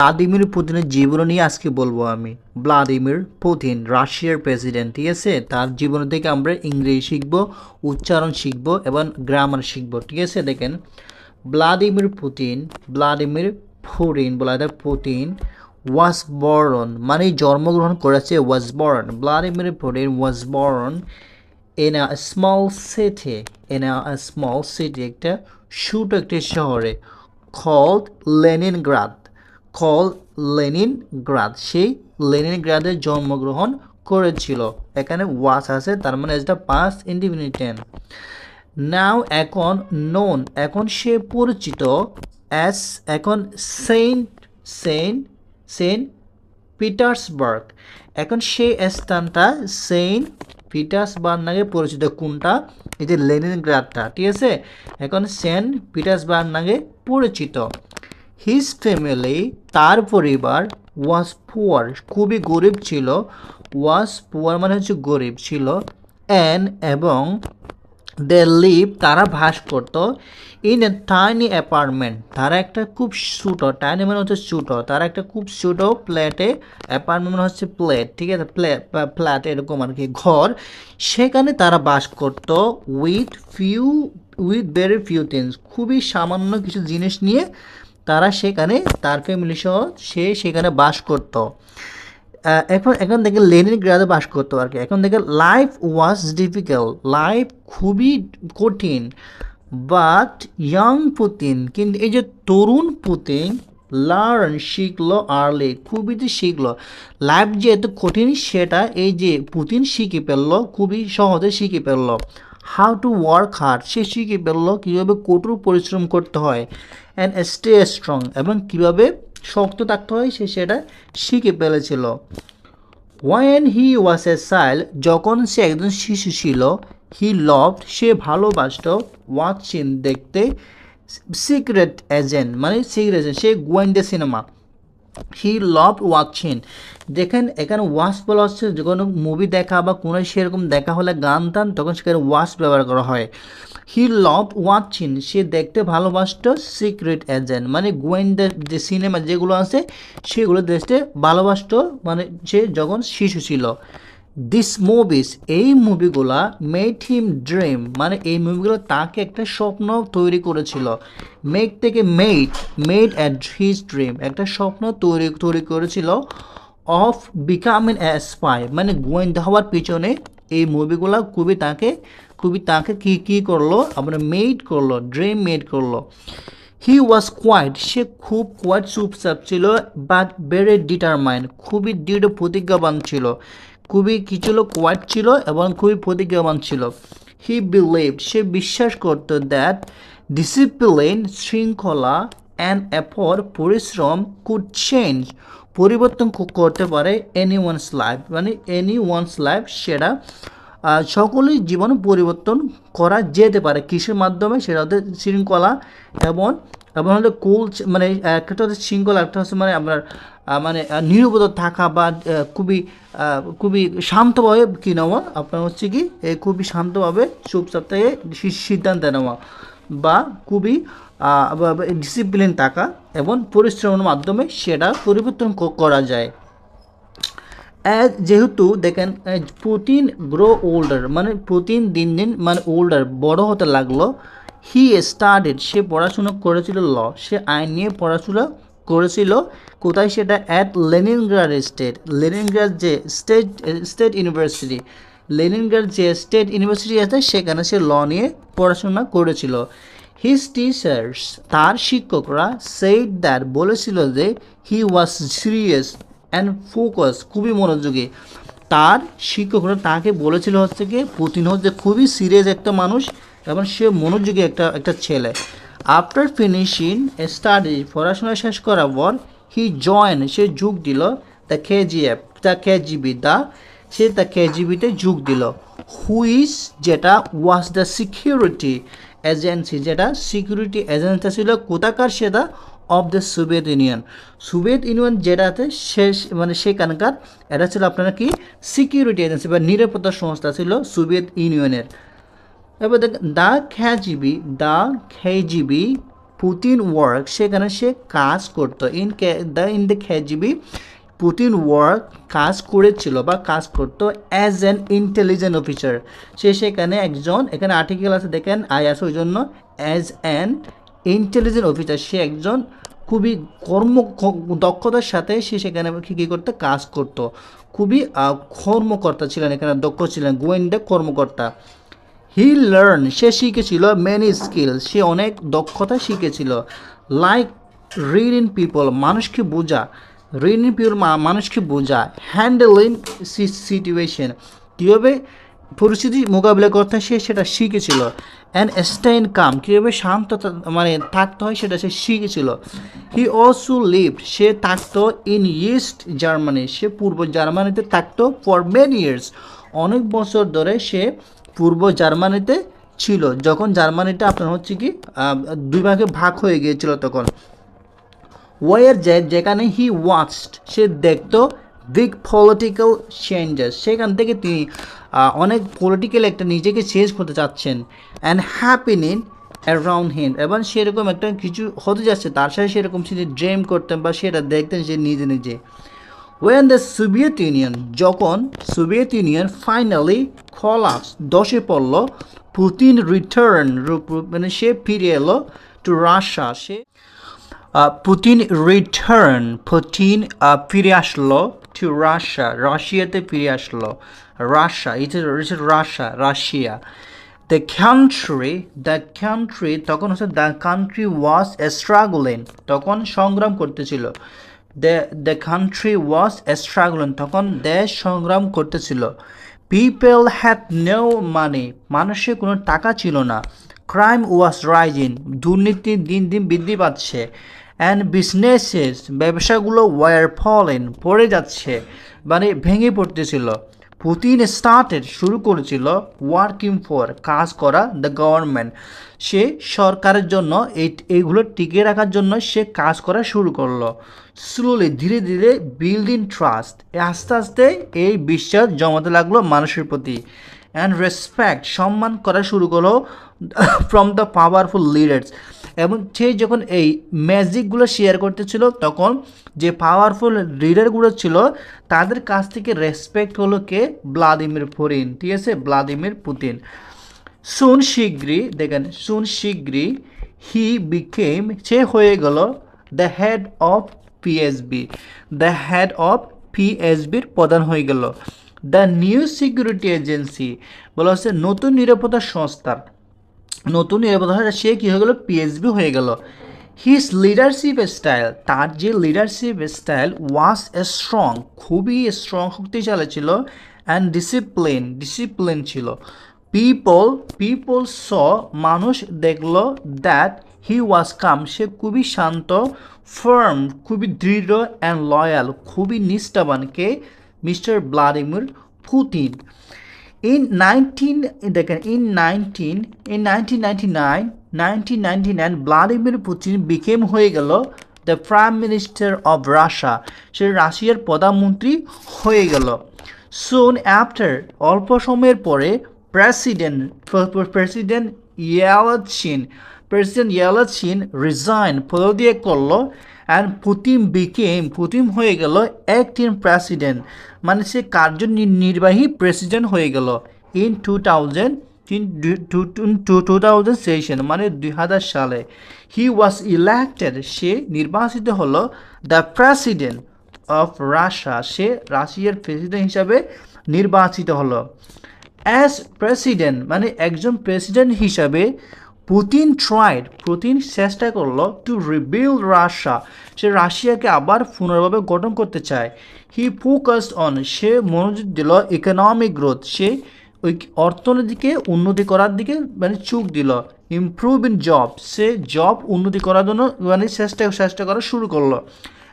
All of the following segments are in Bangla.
ভ্লাদিমির পুতিনের জীবন নিয়ে আজকে বলব আমি। ভ্লাদিমির পুতিন রাশিয়ার প্রেসিডেন্ট ঠিক আছে? তার জীবন থেকে আমরা ইংরেজি শিখব উচ্চারণ শিখব এবং গ্রামার শিখব ঠিক আছে? দেখেন ভ্লাদিমির পুতিন ভ্লাদিমির পুতিন বলা যায় পুতিন ওয়াজ বর্ন মানে জন্মগ্রহণ করেছে was born Vladimir Putin was born in a small city in a, a small city একটা ছোট একটি শহরে called Leningrad লেনিন গ্রাদ সেই লেনিনগ্রাদে জন্মগ্রহণ করেছিল। এখানে ওয়াস আছে, তার মানে এটা পাস ইন্ডিপেন্ডেন্ট নাও এখন নোন এখন সে পরিচিত অ্যাস এখন সেন্ট সেন্ট সেন্ট পিটার্সবার্গ এখন সেই স্থানটা সেন্ট পিটার্সবার্গ নামে পরিচিত। কোনটা? এই যে লেনিনগ্রাডটা ঠিক আছে? এখন সেন্ট পিটার্সবার্গ নামে পরিচিত। হিজ ফ্যামিলি তার পরিবার ওয়াজ পুয়ার খুবই গরিব ছিল ওয়াজ পুয়ার মানে হচ্ছে গরিব ছিল অ্যান এবং দে লিভ তারা বাস করত ইন এ টাইনি অ্যাপার্টমেন্ট তারা একটা খুব ছোটো টাইনি মানে হচ্ছে ছোটো, তারা একটা খুব ছোটো প্লেটে অ্যাপার্টমেন্ট মানে হচ্ছে প্লেট ঠিক আছে প্লেট ফ্ল্যাট এরকম আর কি, ঘর, সেখানে তারা বাস করত with few with very few things খুবই সামান্য কিছু জিনিস নিয়ে তারা সেখানে তার ফ্যামিলি সহ সে সেখানে বাস করতো। এখন এখন দেখে লেনিন গ্রাদে বাস করতো আর কি। এখন দেখে লাইফ ওয়াজ ডিফিকাল্ট লাইফ খুবই কঠিন। বাট ইয়াং পুতিন কিন্তু এই যে তরুণ পুতিন লার্ন শিখলো আর্লি খুবই যে শিখলো। লাইফ যে এত কঠিন সেটা এই যে পুতিন শিখে ফেলল, খুবই সহজে শিখে ফেলল। হাউ টু ওয়ার্ক হার্ড সে শিখে ফেলল কীভাবে কঠোর পরিশ্রম করতে হয়। অ্যান্ড স্টে স্ট্রং এবং কীভাবে শক্ত থাকতে হয় সে সেটা শিখে ফেলেছিল। ওয়েন হি ওয়াজ এ সাইল যখন সে একজন শিশু ছিল হি লভ সে ভালোবাসত ওয়াচিং দেখতে সিক্রেট এজেন্ট মানে সিক্রেট সে গোয়েন্দা সিনেমা। হি লভ ওয়াচিং দেখেন, এখানে ওয়াচ বলা হচ্ছে যে কোনো মুভি দেখা বা কোনো সেরকম দেখা হলে গান টান, তখন সেখানে ওয়াচ ব্যবহার করা হয়। হি লভ ওয়াচিং সে দেখতে ভালোবাসত সিক্রেট এজেন্ট মানে গোয়েন্দা যে সিনেমা যেগুলো আছে, সেগুলো দেখতে ভালোবাসত মানে সে যখন শিশু ছিল। দিস মুভিস এই মুভিগুলা মেড হিম ড্রিম মানে এই মুভিগুলো তাকে একটা স্বপ্ন তৈরি করেছিল। মেক থেকে made made at his dream একটা স্বপ্ন তৈরি তৈরি করেছিল অফ বিকামিং এ স্পাই মানে গোয়েন্দা হওয়ার পিছনে এই মুভিগুলো খুবই তাকে খুবই তাকে কি কি করল? আপনার মেড করল ড্রিম মেড করল। হি ওয়াজ কোয়াইট সে খুব কোয়াইট চুপচাপ ছিল বাট ভেরি ডিটারমাইন্ড খুবই দৃঢ়, প্রতিজ্ঞাবান ছিল। খুবই কিছু লোক কোয়াইট ছিল এবং খুবই প্রতিজ্ঞাবান ছিল। হি বিলিভ সে বিশ্বাস করতো দ্যাট ডিসিপ্লিন শৃঙ্খলা অ্যান্ড এফর পরিশ্রম কুড চেঞ্জ পরিবর্তন করতে পারে এনি ওয়ান্স লাইফ মানে এনি ওয়ানস লাইফ সেটা সকলেই জীবন পরিবর্তন করা যেতে পারে। কিসের মাধ্যমে? সেটা হচ্ছে শৃঙ্খলা এবং এবং হচ্ছে কোল মানে একটা হচ্ছে শৃঙ্খলা একটা হচ্ছে মানে আপনার মানে নিরবতা থাকা বা খুবই খুবই শান্তভাবে কী নেওয়া? আপনার হচ্ছে কি খুবই শান্তভাবে চুপচাপ থেকে সিদ্ধান্ত নেওয়া বা খুবই ডিসিপ্লিন থাকা এবং পরিশ্রমের মাধ্যমে সেটা পরিবর্তন করা যায়। যেহেতু দেখেন প্রোটিন গ্রো ওল্ডার মানে প্রতিদিন দিন দিন মানে ওল্ডার, বড় হতে লাগল হি স্টার্টেড সে পড়াশোনা করেছিল ল। সে আইন নিয়ে পড়াশোনা করেছিল। কোথায় সেটা? অ্যাট লেনিনগ্রাড স্টেট লেনিনগ্রাড যে স্টেট স্টেট ইউনিভার্সিটি লেনিনগ্রাড যে স্টেট ইউনিভার্সিটি আছে, সেখানে সে ল নিয়ে পড়াশোনা করেছিল। হিজ টিচার্স তার শিক্ষকরা সেইড দ্যাট বলেছিল যে he was serious and focus খুবই মনোযোগী। তার শিক্ষকরা তাকে বলেছিল হচ্ছে কি, পুতিন হচ্ছে খুবই সিরিয়াস একটা মানুষ। এবং সে মনোযোগী একটা একটা ছেলে। আফটার ফিনিশিং স্টাডি পড়াশোনা শেষ করার পর হি জয়েন সে যোগ দিল the KGF the KGB the say the কেজিবিতে যোগ দিল। হুইস যেটা ওয়াজ দ্য সিকিউরিটি এজেন্সি যেটা সিকিউরিটি এজেন্সি ছিল, কোথাকার সেটা of the Soviet Union Soviet Union যেটাতে শেষ মানে সেখানকার, এটা ছিল আপনার কি সিকিউরিটি এজেন্সি বা নিরাপত্তা সংস্থা ছিল সোভিয়েত ইউনিয়নের এবার দেখ the KGB the KGB Putin work, সেখানে সে কাজ করতো। In the in the KGB Putin work কাজ করেছিল বা কাজ করতো অ্যাজ অ্যান ইন্টেলিজেন্ট অফিসার সে সেখানে একজন, এখানে আর্টিকেল আছে, দেখেন আই আছে ওই জন্য অ্যাজ অ্যান ইন্টেলিজেন্ট অফিসার সে একজন খুবই কর্ম, দক্ষতার সাথে সে সেখানে কী কী করতে, কাজ করতো। খুবই কর্মকর্তা ছিলেন, এখানে দক্ষ ছিলেন, গোয়েন্দা কর্মকর্তা। হি লার্ন সে শিখেছিল মেনি স্কিল সে অনেক দক্ষতা শিখেছিল। লাইক রিড ইন পিপল মানুষকে বোঝা। রিড ইন পিপল মানুষকে বোঝা। হ্যান্ডেলিং সিচুয়েশন কীভাবে পরিস্থিতি মোকাবিলা করতে সে সেটা শিখেছিল। অ্যান্ড স্টেইন কাম কীভাবে শান্ত মানে থাকতে হয় সেটা সে শিখেছিল। হি অলসো লিভ সে থাকতো ইন ইস্ট জার্মানি সে পূর্ব জার্মানিতে থাকতো ফর মেনি ইয়ার্স অনেক বছর ধরে সে পূর্ব জার্মানিতে ছিল। যখন জার্মানিটা আপনার হচ্ছে কি দুই ভাগে ভাগ হয়ে গিয়েছিল তখন। ওয়ার যেখানে হি ওয়াচড সে দেখতো বিগ পলিটিক্যাল চেঞ্জেস সেখান থেকে তিনি অনেক পলিটিক্যাল একটা নিজেকে চেঞ্জ করতে চাচ্ছেন। অ্যান্ড হ্যাপিনিং অ্যারাউন্ড হিম এবং সেরকম একটা কিছু হতে যাচ্ছে। তার সাথে সেরকম তিনি ড্রিম করতেন বা সেটা দেখতেন সে নিজে নিজে। ওয়েন দ্য সোভিয়েত ইউনিয়ন যখন সোভিয়েত ইউনিয়ন ফাইনালি খলাস দশে পড়ল পুতিন রিটার্ন মানে সে ফিরে এলো টু রাশিয়া সে পুতিন রিটার্ন পুতিন ফিরে আসলো টু রাশিয়া রাশিয়াতে ফিরে আসলো Russia it is Russia Russia the country the country তখন হচ্ছে দ্য কান্ট্রি ওয়াজ স্ট্রাগলিং তখন সংগ্রাম করতেছিল। The the country was struggling তখন দেশ সংগ্রাম করতেছিল। পিপল হ্যাড নো মানি মানুষের কোনো টাকা ছিল না। ক্রাইম ওয়াজ রাইজিং দুর্নীতি দিন দিন বৃদ্ধি পাচ্ছে অ্যান্ড বিজনেসেস ব্যবসাগুলো ওয়ার ফলেন পড়ে যাচ্ছে মানে ভেঙে পড়তেছিল। পুতিন স্টার্টেড শুরু করেছিল ওয়ার্কিং ফর কাজ করা দ্য গভর্নমেন্ট সে সরকারের জন্য এই, এইগুলো টিকে রাখার জন্য সে কাজ করা শুরু করল। স্লোলি ধীরে ধীরে বিল্ডিং ট্রাস্ট আস্তে আস্তে এই বিশ্বাস জমাতে লাগল মানুষের প্রতি। অ্যান্ড রেসপেক্ট সম্মান করা শুরু করল ফ্রম দ্য পাওয়ারফুল লিডার্স এবং সে যখন এই ম্যাজিকগুলো শেয়ার করতেছিল, তখন যে পাওয়ারফুল লিডারগুলো ছিল, তাদের কাছ থেকে রেসপেক্ট হলো কে? ভ্লাদিমির পুতিন ঠিক আছে? ভ্লাদিমির পুতিন সুন শীঘ্রই দেখেন, সুন শীঘ্রই হি বিকেম সে হয়ে গেল the head of PSB the head of পিএসবির প্রধান হয়ে গেল। দ্য নিউ সিকিউরিটি এজেন্সি বলা হচ্ছে নতুন নিরাপত্তা সংস্থার নতুন নিরাপত্তা সে কী হয়ে গেল? পিএসবি হয়ে গেল। হিজ লিডারশিপ স্টাইল তার যে leadership style was a strong খুবই স্ট্রং শক্তিশালী ছিল অ্যান্ড ডিসিপ্লিন ডিসিপ্লিন ছিল। পিপল পিপল স মানুষ দেখল দ্যাট হি ওয়াজ কাম সে খুবই শান্ত ফার্ম খুবই দৃঢ় অ্যান্ড লয়াল খুবই নিষ্ঠাবানকে মিস্টার ভ্লাদিমির পুতিন in 19 দেখেন in 19 in 1999 1999 Vladimir Putin became হয়ে গেল the prime minister of Russia সে রাশিয়ার প্রধানমন্ত্রী হয়ে গেল। সুন আফটার অল্প সময়ের পরে president president Yeltsin president Yeltsin resign পদত্যাগ করল। অ্যান্ড পুতিন বিকেম পুতিন হয়ে গেল অ্যাক্টিং প্রেসিডেন্ট মানে সে কার্যনির্বাহী প্রেসিডেন্ট হয়ে গেল in two thousand two thousand session মানে দুই হাজার সালে। হি ওয়াজ ইলেক্টেড সে নির্বাচিত হলো দ্য প্রেসিডেন্ট অফ রাশিয়া সে রাশিয়ার প্রেসিডেন্ট হিসাবে নির্বাচিত হলো। অ্যাজ প্রেসিডেন্ট মানে একজন প্রেসিডেন্ট হিসাবে পুতিন ট্রাইড পুতিন চেষ্টা করল টু রিবিল রাশিয়া সে রাশিয়াকে আবার পুনর্ভাবে গঠন করতে চায়। হি ফোকাসড অন সে মনোযোগ দিল ইকোনমিক গ্রোথ সে ওই অর্থনীতিকে উন্নতি করার দিকে মানে চোখ দিল। ইমপ্রুভ ইন জব সে জব উন্নতি করার জন্য মানে চেষ্টা চেষ্টা করা শুরু করল।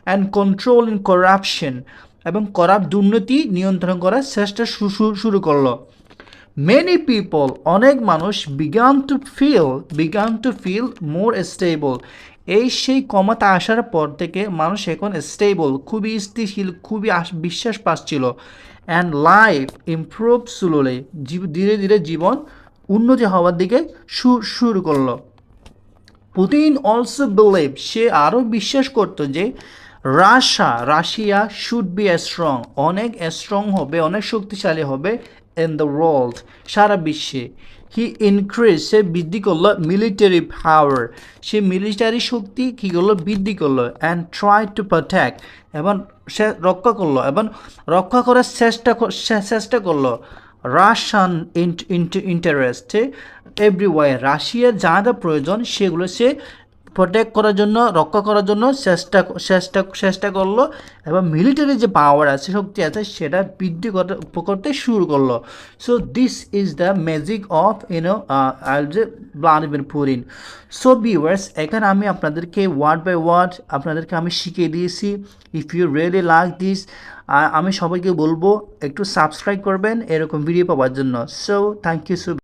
অ্যান্ড কন্ট্রোল ইন করাপশন এবং করাপ দুর্নীতি নিয়ন্ত্রণ করার চেষ্টা শুরু করল। মেনি পিপল অনেক মানুষ began to feel began to feel more stable এই সেই ক্ষমতা আসার পর থেকে মানুষ এখন স্টেবল খুবই স্থিতিশীল, খুবই বিশ্বাস পাচ্ছিল। অ্যান্ড লাইফ ইমপ্রুভ স্লোলি ধীরে ধীরে জীবন উন্নতি হওয়ার দিকে শুরু করল। পুতিন অলসো বিলিভ সে আরও বিশ্বাস করতো যে Russia, Russia should be strong অনেক স্ট্রং হবে, অনেক শক্তিশালী হবে ইন দ্য ওয়ার্ল্ড সারা বিশ্বে। হি ইনক্রিজ সে বৃদ্ধি করল মিলিটারি পাওয়ার সে মিলিটারি শক্তি কী করল? বৃদ্ধি করল অ্যান্ড ট্রাই টু প্রোটেক্ট এবং সে রক্ষা করল এবং রক্ষা করার চেষ্টা চেষ্টা করল। রাশিয়ান ইন্টারেস্টে এভরিওয়ার রাশিয়ার যা যা প্রয়োজন, সেগুলো সে প্রোটেক্ট করার জন্য, রক্ষা করার জন্য চেষ্টা চেষ্টা চেষ্টা করল এবং মিলিটারি যে পাওয়ার আছে, শক্তি আছে, সেটা বৃদ্ধি করতে শুরু করল। So this is the magic of YONO আল যে ভ্লাদিমির পুরিন সো ভিউয়ার্স এখানে আমি আপনাদেরকে ওয়ার্ড বাই ওয়ার্ড আপনাদেরকে আমি শিখিয়ে দিয়েছি। If you really like this আমি সবাইকে বলব, একটু সাবস্ক্রাইব করবেন, এরকম ভিডিও পাওয়ার জন্য। So thank you so